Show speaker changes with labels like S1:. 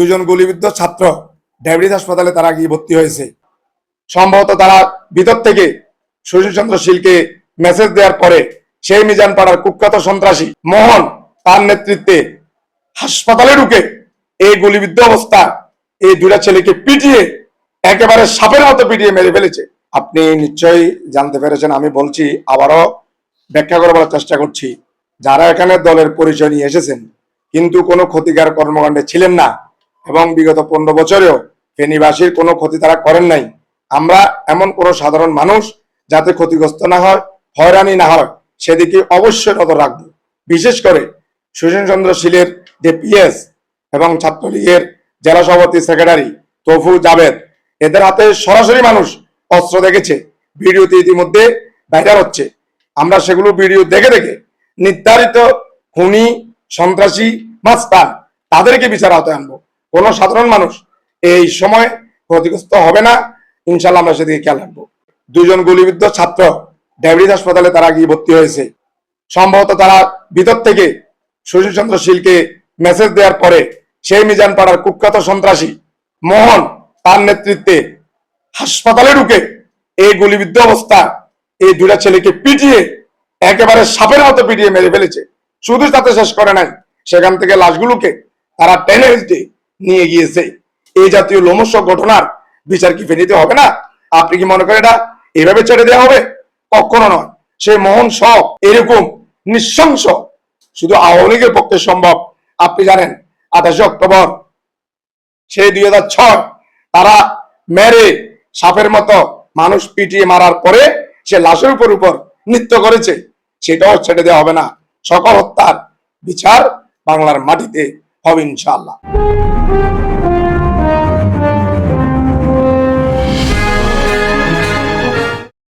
S1: দুজন গুলিবিদ্ধ ছাত্র ডায়াবেটিস হাসপাতালে তারা গিয়ে ভর্তি হয়েছে। সম্ভবত তারা ভিতর থেকে সুশীল চন্দ্র শীলকে মেসেজ দেওয়ার পরে সেই মিজান পাড়ার কুখ্যাত সন্ত্রাসী মোহন তার নেতৃত্বে হাসপাতালে ঢুকে এই গুলিবিদ্ধ অবস্থা এই দুটা ছেলেকে পিটিয়ে একেবারে সাপের মতো পিটিয়ে মেরে ফেলেছে। আপনি নিশ্চয়ই জানতে পেরেছেন, আমি বলছি, আবারও ব্যাখ্যা করবার চেষ্টা করছি, যারা এখানে দলের পরিচয় নিয়ে এসেছেন, কিন্তু কোনো ক্ষতিকার কর্মকাণ্ডে ছিলেন না এবং বিগত পনেরো বছরেও ফেনীবাসীর কোনো ক্ষতি তারা করেন নাই। আমরা এমন কোনো সাধারণ মানুষ যাতে ক্ষতিগ্রস্ত না হয়, হয়রানি না হয়, সেদিকে অবশ্যই নজর রাখব। বিশেষ করে সুশীল চন্দ্র শীলের যে পিএস এবং ছাত্রলীগের জেলা সভাপতি সেক্রেটারি তফু জাবেদ, এদের হাতে সরাসরি মানুষ অস্ত্র দেখেছে, ভিডিওতে ইতিমধ্যে ভাইরাল হচ্ছে। আমরা সেগুলো ভিডিও দেখে দেখে নির্ধারিত খুনি, সন্ত্রাসী মাস্তান তাদেরকে বিচার আওতায় আনব। কোন সাধারণ মানুষ এই সময় ক্ষতিগ্রস্ত হবে না। ইনশাল্লাহ আমরা সেদিকে খেয়াল রাখব। দুজন গুলিবিদ্ধ ছাত্র ডায়াবেটিস হাসপাতালে তারা গিয়ে ভর্তি হয়েছে। সম্ভবত তারা ভিতর থেকে সুশীল চন্দ্র শীলকে মেসেজ দেওয়ার পরে সেই মিজান পাড়ার কুখ্যাত সন্ত্রাসী মোহন তার নেতৃত্বে হাসপাতালে ঢুকে এই গুলিবিদ্ধ অবস্থা এই দুটা ছেলেকে পিটিয়ে একেবারে সাপের মতো পিটিয়ে মেরে ফেলেছে। শুধু তাতে শেষ করে নাই, সেখান থেকে লাশগুলোকে তারা টেনে নিয়ে গিয়েছে। এই জাতীয় লোমস্য ঘটনার বিচার কি ফেনীতে হবে না? আপনি কি মনে করেন এটা এভাবে ছেড়ে দেওয়া হবে? কখনো নয়। সে মোহন সব এরকম নিঃশংস। শুধু আওয়ামী লীগের পক্ষে সম্ভব। আপনি জানেন, আঠাশে অক্টোবর সেই দুই তারা মেরে সাপের মতো মানুষ পিটিয়ে মারার পরে সে লাশের উপর উপর নৃত্য করেছে। সেটাও ছেড়ে দেওয়া হবে না। সকল হত্যার বিচার বাংলার মাটিতে হবে ইনশাল্লাহ